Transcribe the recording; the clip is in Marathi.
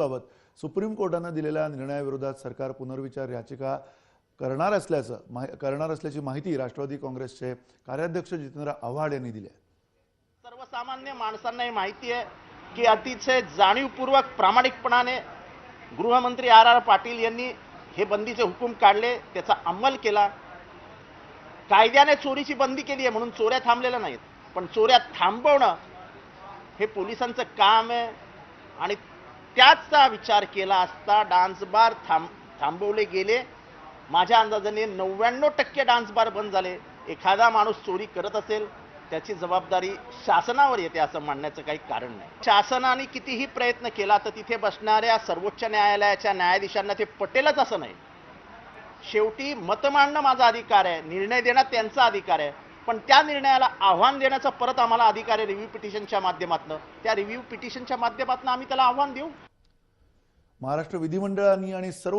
बाबत सुप्रीम कोर्टानं दिलेल्या निर्णयाविरोधात सरकार पुनर्विचार याचिका करणार असल्याचं करणार असल्याची माहिती राष्ट्रवादी काँग्रेसचे कार्याध्यक्ष जितेंद्र आव्हाड यांनी दिली आहे. सर्वसामान्य माणसांना हे माहिती आहे की अतिशय जाणीवपूर्वक प्रामाणिकपणाने गृहमंत्री आर आर पाटील यांनी हे बंदीचे हुकूम काढले त्याचा अंमल केला. कायद्याने चोरीची बंदी केली आहे म्हणून चोऱ्या थांबलेल्या नाहीत. पण चोऱ्या थांबवणं हे पोलिसांचं काम आहे आणि त्याचा विचार केला असता डान्स बार थांब थांबवले गेले. माझ्या अंदाजाने नव्याण्णव टक्के डान्स बार बंद झाले. एखादा माणूस चोरी करत असेल त्याची जबाबदारी शासनावर येते असं मानण्याचं काही कारण नाही. शासनाने कितीही प्रयत्न केला तर तिथे बसणाऱ्या सर्वोच्च न्यायालयाच्या न्यायाधीशांना ते पटेलच असं नाही. शेवटी मत मांडणं माझा अधिकार आहे. निर्णय देणं त्यांचा अधिकार आहे. पण त्या निर्णयाला आव्हान देण्याचा परत आम्हाला अधिकार आहे रिव्ह्यू पिटिशनच्या माध्यमातून त्या रिव्ह्यू पिटिशनच्या माध्यमातून आम्ही त्याला आव्हान देऊ. महाराष्ट्र विधिमंडळाने आणि सर्व